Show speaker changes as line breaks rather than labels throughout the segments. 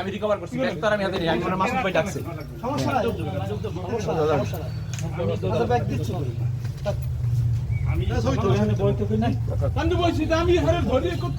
আমি রিকভার করছি ব্যাগ তো আর আমি হাতে নিই আমি মাসুদ ভাই ডাকছে
আমি বলছি যে আমি হারে ধরিয়ে কত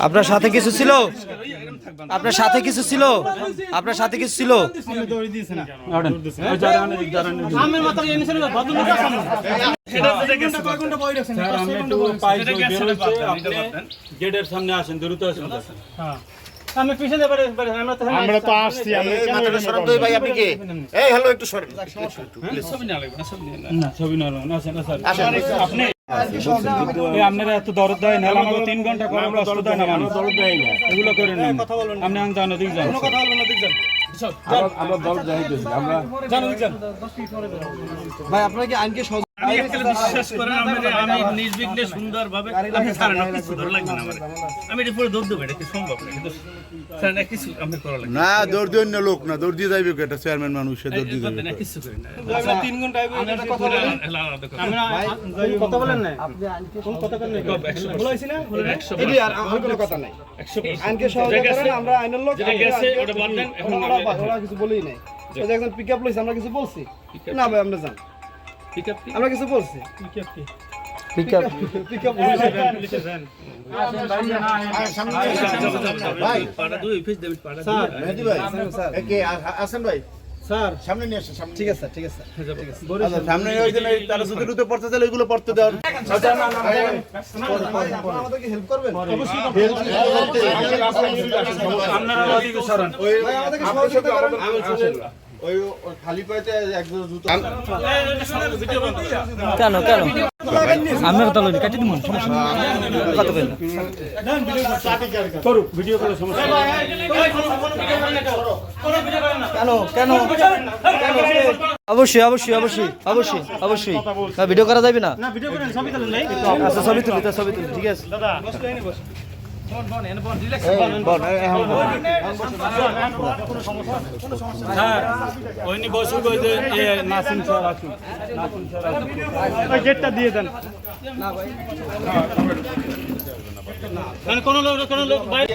আপনার সাথে কিছু ছিল? আপনার সাথে কিছু ছিল? আপনার সাথে কিছু ছিল?
পাই গেটের সামনে আসেন দ্রুত আসেন
আমরা তো আসছি আমরা কেন
ভাই আপনি কে এই হ্যালো একটু সরেন
না ছবি না না আসেন। স্যার আপনি এই আপনারা এত দরদ দেয় না আমাকে তিন ঘণ্টা করে আমরা দরদ দেয় না মানুষ দরদ দেয় না। এগুলো করেন না। আপনি আমি জানো দিক যান।
ভাই আপনারা কি আইনকে সহজ
বিশ্বাস করেন আমি নির্বিঘ্নে সুন্দরভাবে আপনি ছাড়েন না কিছু ধরে লাগবে না আমার। আমি এটা পরে দৌড় দেবো এটা কি সম্ভব না? কিন্তু স্যার না কিছু আপনি করা লাগবে।
না দৌড় দিয়ে অন্য লোক না দৌড় দিয়ে যাইবে এটা চেয়ারম্যান মানুষ দৌড় দিয়ে যাবে
না কিছু করি না।
তিন ঘণ্টা
কথা বলেন না। কথা নাই। আইনকে সহজ করেন আমরা আইনের লোক
যেটা গেছে ওটা বাদ দেন এখন
ওরা কিছু বলেই নাই। ওই যে একজন পিকআপ লইছে আমরা কিছু বলছি। না ভাই আমরা জান আমরা কিছু বলছি। পিকআপ পিকআপ
ভাই।
পাড়া দুই ফেস দেবেন পাড়া
মেহেদি ভাই। কে আসেন ভাই। স্যার। সামনে নিয়ে আসেন
ঠিক আছে ঠিক আছে
আচ্ছা, সামনে ওই দিন তারা যদি রুতে পড়তে চাইলে ওইগুলো পড়তে দেওয়ার
আমাদেরকে হেল্প করবেন?
আপনারা
ওই খালি পাইতে জুতো
কেন কেন? আমি কথা বলি কাটি দিমন কথা বলি
করুক ভিডিও করে সমস্যা।
কেন কেন? অবশ্যই অবশ্যই অবশ্যই অবশ্যই অবশ্যই। ভিডিও করা যাবে না। আচ্ছা ছবি তুলি তা ছবি তুলি ঠিক আছে।
গেটটা দিয়ে দেন মানে কোনো লোক কোনো লোক বাইরে